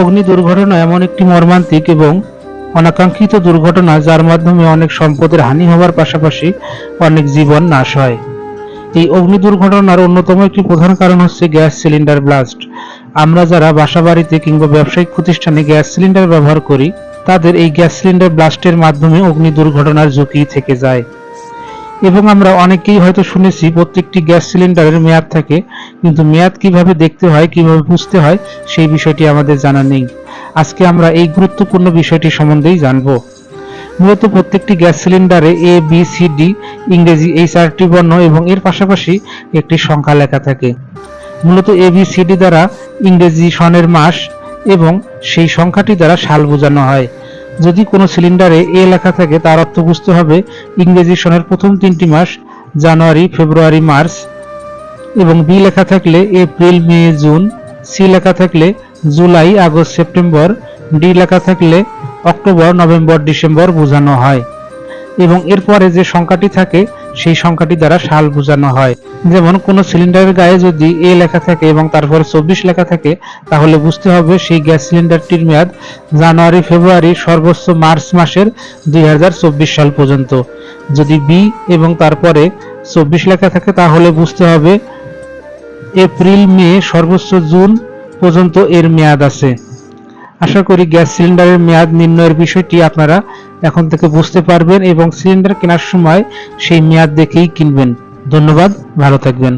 অগ্নি দুর্ঘটনা এমন একটি মর্মান্তিক এবং অনাকাঙ্ক্ষিত দুর্ঘটনা যার মাধ্যমে অনেক সম্পদের হানি হওয়ার পাশাপাশি অনেক জীবন নাশ হয়। এই অগ্নি দুর্ঘটনার অন্যতম একটি প্রধান কারণ হচ্ছে গ্যাস সিলিন্ডার ব্লাস্ট। আমরা যারা বাসাবাড়িতে কিংবা ব্যবসায়িক প্রতিষ্ঠানে গ্যাস সিলিন্ডার ব্যবহার করি, তাদের এই গ্যাস সিলিন্ডার ব্লাস্টের মাধ্যমে অগ্নি দুর্ঘটনার ঝুঁকি থেকে যায়। এবং আমরা অনেকেই হয়তো শুনেছি প্রত্যেকটি গ্যাস সিলিন্ডারের মেয়াদ থাকে, কিন্তু মেয়াদ কীভাবে দেখতে হয়, কীভাবে বুঝতে হয়, সেই বিষয়টি আমাদের জানা নেই। আজকে আমরা এই গুরুত্বপূর্ণ বিষয়টি সম্বন্ধেই জানব। মূলত প্রত্যেকটি গ্যাস সিলিন্ডারে এ বি সি ডি ইংরেজি এই চারটি বর্ণ এবং এর পাশাপাশি একটি সংখ্যা লেখা থাকে। মূলত এ বি সি ডি দ্বারা ইংরেজি সনের মাস এবং সেই সংখ্যাটি দ্বারা সাল বোঝানো হয়। যদি কোনো সিলিন্ডারে এ লেখা থাকে, তার অর্থ বুঝতে হবে ইংরেজি সনের প্রথম তিনটি মাস, জানুয়ারি, ফেব্রুয়ারি, মার্চ, এবং বি লেখা থাকলে এপ্রিল, মে, জুন, সি লেখা থাকলে জুলাই, আগস্ট, সেপ্টেম্বর, ডি লেখা থাকলে অক্টোবর, নভেম্বর, ডিসেম্বর বোঝানো হয়। এবং এরপরে যে সংখ্যাটি থাকে, সেই সংখ্যাটি দ্বারা সাল বোঝানো হয়। যেমন কোনো সিলিন্ডারের গায়ে যদি এ লেখা থাকে এবং তারপরে চব্বিশ লেখা থাকে, তাহলে বুঝতে হবে সেই গ্যাস সিলিন্ডারটির মেয়াদ জানুয়ারি, ফেব্রুয়ারি, সর্বোচ্চ মার্চ মাসের দুই হাজার চব্বিশ সাল পর্যন্ত। যদি বি এবং তারপরে চব্বিশ লেখা থাকে, তাহলে বুঝতে হবে এপ্রিল, মে, সর্বোচ্চ জুন পর্যন্ত এর মেয়াদ আছে। আশা করি গ্যাস সিলিন্ডারের মেয়াদ নির্ণয়ের বিষয়টি আপনারা এখন থেকে বুঝতে পারবেন এবং সিলিন্ডার কেনার সময় সেই মেয়াদ দেখেই কিনবেন। ধন্যবাদ, ভালো থাকবেন।